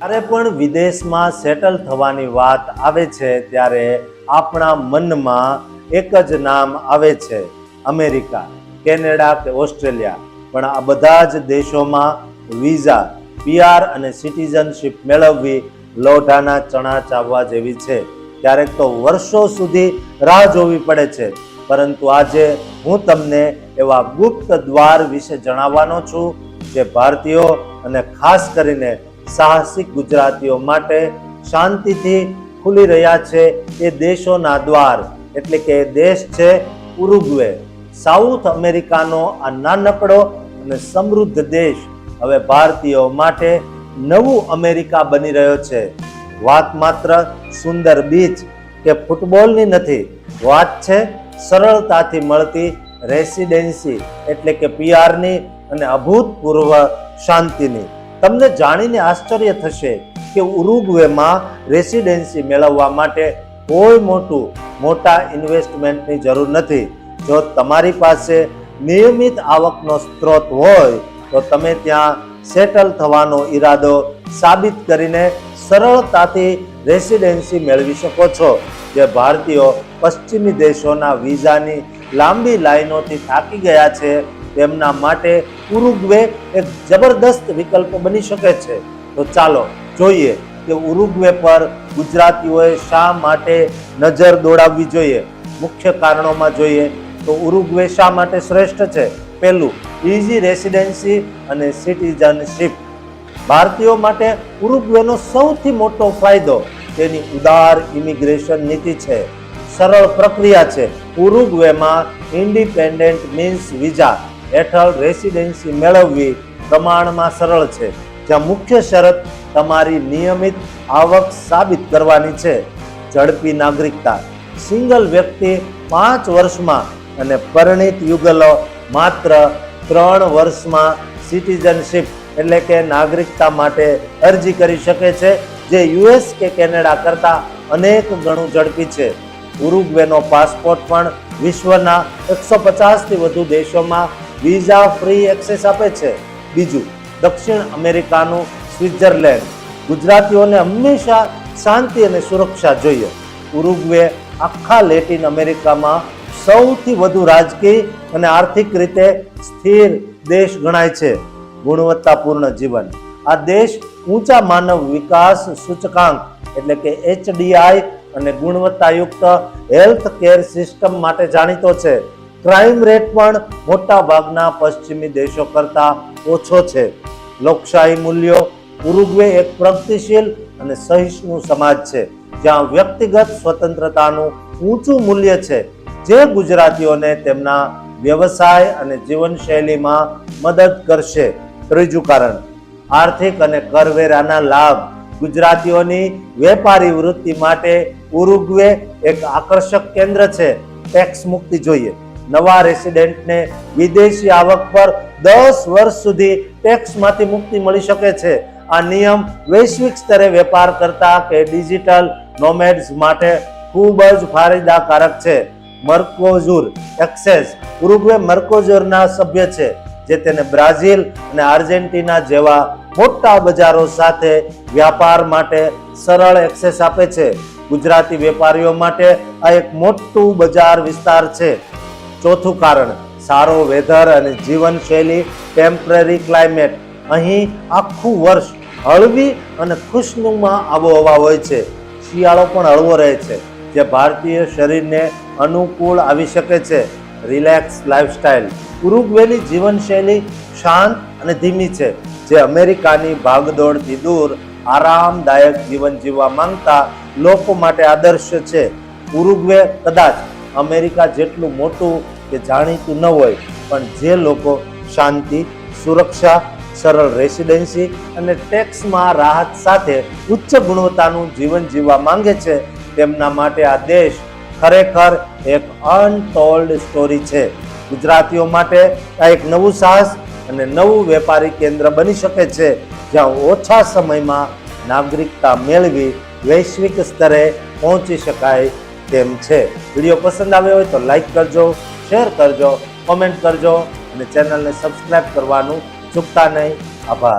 જ્યારે પણ વિદેશમાં સેટલ થવાની વાત આવે છે ત્યારે આપણા મનમાં એક જ નામ આવે છે, અમેરિકા, કેનેડા કે ઓસ્ટ્રેલિયા. પણ આ બધા જ દેશોમાં વિઝા પીઆર અને સિટીઝનશીપ મેળવવી લોઢાના ચણા ચાવવા જેવી છે. ક્યારેક તો વર્ષો સુધી રાહ જોવી પડે છે. પરંતુ આજે હું તમને એવા ગુપ્ત દ્વાર વિશે જણાવવાનો છું, જે ભારતીયો અને ખાસ કરીને સાહસિક ગુજરાતીઓ માટે શાંતિથી ખુલી રહ્યા છે એ દેશોના દ્વાર. એટલે કે દેશ છે ઉરુગ્વે. સાઉથ અમેરિકાનો આ નાનકડો અને સમૃદ્ધ દેશ હવે ભારતીયો માટે નવું અમેરિકા બની રહ્યો છે. વાત માત્ર સુંદર બીચ કે ફૂટબોલની નથી. વાત છે સરળતાથી મળતી રેસિડેન્સી એટલે કે પીઆરની અને અભૂતપૂર્વ શાંતિની. તમને જાણીને આશ્ચર્ય થશે કે ઉરુગ્વેમાં રેસિડેન્સી મેળવવા માટે કોઈ મોટું, મોટા ઇન્વેસ્ટમેન્ટની જરૂર નથી. જો તમારી પાસે નિયમિત આવકનો સ્ત્રોત હોય, તો તમે ત્યાં સેટલ થવાનો ઈરાદો સાબિત કરીને સરળતાથી રેસિડેન્સી મેળવી શકો છો, જે ભારતીયો પશ્ચિમી દેશોના વિઝાની લાંબી લાઈનોથી થાકી ગયા છે તેમના માટે ઉરુગ્વે એક જબરદસ્ત વિકલ્પ બની શકે છે. તો ચાલો જોઈએ કે ઉરુગ્વે પર ગુજરાતીઓએ શા માટે નજર દોડાવવી જોઈએ? મુખ્ય કારણોમાં જોઈએ તો ઉરુગ્વે શા માટે શ્રેષ્ઠ છે? પહેલું ઇઝી રેસિડેન્સી અને સિટીઝનશીપ ભારતીયો માટે ઉરુગ્વેનો સૌથી મોટો ફાયદો તેની ઉદાર ઇમિગ્રેશન નીતિ છે. સરળ પ્રક્રિયા છે. ઉરુગ્વેમાં ઇન્ડિપેન્ડન્ટ મીન્સ વિઝા હેઠળ રેસિડેન્સી મેળવવી પ્રમાણમાં સરળ છે, જ્યાં મુખ્ય શરત તમારી નિયમિત આવક સાબિત કરવાની છે. ઝડપી નાગરિકતા, સિંગલ વ્યક્તિ પાંચ વર્ષમાં અને પરિણિત યુગલો માત્ર ત્રણ વર્ષમાં સિટીઝનશીપ એટલે કે નાગરિકતા માટે અરજી કરી શકે છે, જે યુએસ કે કેનેડા કરતાં અનેક ગણું ઝડપી છે. ઉરુગ્વેનો પાસપોર્ટ પણ વિશ્વના એકસો પચાસથી વધુ દેશોમાં વિઝા ફ્રી એક્સેસ આપે છે. બીજું, દક્ષિણ અમેરિકાનું સ્વિટ્ઝરલેન્ડ. ગુજરાતીઓને હંમેશા શાંતિ અને સુરક્ષા જોઈએ. ઉરુગ્વે આખા લેટિન અમેરિકામાં સૌથી વધુ રાજકીય અને આર્થિક રીતે સ્થિર દેશ ગણાય છે. ગુણવત્તાપૂર્ણ જીવન. આ દેશ ઊંચા માનવ વિકાસ સૂચકાંક એટલે કે એચડીઆઈ અને ગુણવત્તાયુક્ત હેલ્થ કેર સિસ્ટમ માટે જાણીતો છે. ક્રાઇમ રેટ પણ મોટા ભાગના પશ્ચિમી દેશો કરતા ઓછો છે. લોકશાહી મૂલ્યો ઉરુગ્વે એક પ્રગતિશીલ અને સહિષ્ણુ સમાજ છે, જ્યાં વ્યક્તિગત સ્વતંત્રતાનું ઊંચું મૂલ્ય છે, જે ગુજરાતીઓને તેમના વ્યવસાય અને જીવનશૈલીમાં મદદ કરશે. ત્રીજું કારણ, આર્થિક અને કરવેરાના લાભ. ગુજરાતીઓની વેપારી વૃત્તિ માટે ઉરુગ્વે એક આકર્ષક કેન્દ્ર છે, ટેક્સ મુક્તિ જોઈએ. નવા રેસિડેન્ટને વિદેશી આવક પર દસ વર્ષ સુધી ટેક્સમાંથી મુક્તિ મળી શકે છે. આ નિયમ વૈશ્વિક સ્તરે વેપાર કરતા કે ડિજિટલ નોમેડ્સ માટે ખૂબ જ ફાયદાકારક છે. મર્કોઝુર એક્સેસ ઉરુગ્વે મર્કોઝુરના સભ્ય છે, જે તેને બ્રાઝિલ અને આર્જેન્ટિના જેવા મોટા બજારો સાથે વ્યાપાર માટે સરળ એક્સેસ આપે છે. ગુજરાતી વેપારીઓ માટે આ એક મોટું બજાર વિસ્તાર છે. ચોથું કારણ, સારો વેધર અને જીવનશૈલી, ટેમ્પરરી ક્લાઇમેટ. અહીં આખું વર્ષ હળવી અને ખુશનુમા આબોહવા હોય છે. શિયાળો પણ હળવો રહે છે, જે ભારતીય શરીરને અનુકૂળ આવી શકે છે. Relax lifestyle. ઉરુગ્વેલી જીવનશૈલી શાંત અને ધીમી છે, જે અમેરિકાની ભાગદોડથી દૂર આરામદાયક જીવન જીવવા માંગતા લોકો માટે આદર્શ છે. ઉરુગ્વે કદાચ અમેરિકા જેટલું મોટું કે જાણીતું ન હોય, પણ જે લોકો શાંતિ, સુરક્ષા, સરળ રેસિડેન્સી અને ટેક્સમાં રાહત સાથે ઉચ્ચ ગુણવત્તાનું જીવન જીવવા માંગે છે, તેમના માટે આ દેશ ખરેખર એક અનટોલ્ડ સ્ટોરી છે. ગુજરાતીઓ માટે આ એક નવું સાહસ અને નવું વેપારી કેન્દ્ર બની શકે છે, જ્યાં ઓછા સમયમાં નાગરિકતા મેળવી વૈશ્વિક સ્તરે પહોંચી શકાય તેમ છે. વીડિયો પસંદ આવ્યો હોય તો લાઈક કરજો, શેર કરજો, કોમેન્ટ કરજો અને ચેનલને સબસ્ક્રાઈબ કરવાનું ચૂકતા નહીં. આભાર.